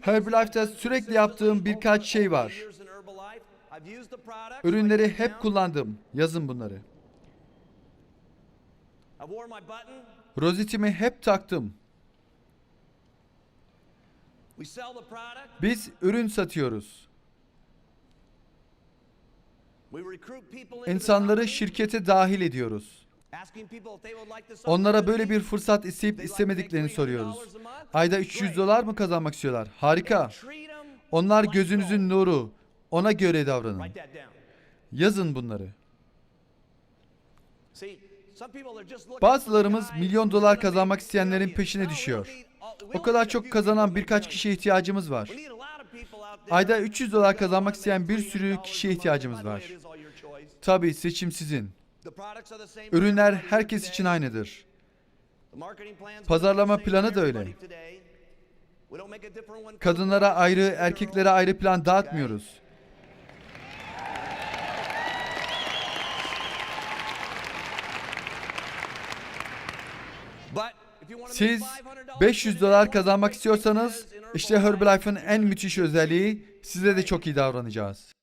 Herbalife'da sürekli yaptığım birkaç şey var. Ürünleri hep kullandım. Yazın bunları. Rozetimi hep taktım. Biz ürün satıyoruz. İnsanları şirkete dahil ediyoruz. Onlara böyle bir fırsat isteyip istemediklerini make $300 soruyoruz. Ayda 300 Great. dolar mı kazanmak istiyorlar? Harika. Onlar gözünüzün nuru. Ona göre davranın. Yazın bunları. Bazılarımız milyon dolar kazanmak isteyenlerin peşine düşüyor. we O kadar çok kazanan birkaç kişiye ihtiyacımız var. Ayda that 300 dolar kazanmak isteyen bir sürü $300 kişiye ihtiyacımız var. Tabii seçim sizin. Ürünler herkes için aynıdır. Pazarlama planı da öyle. Kadınlara ayrı, erkeklere ayrı plan dağıtmıyoruz. Siz $500 500 dolar kazanmak istiyorsanız işte Herbalife'ın en müthiş özelliği size de çok iyi davranacağız.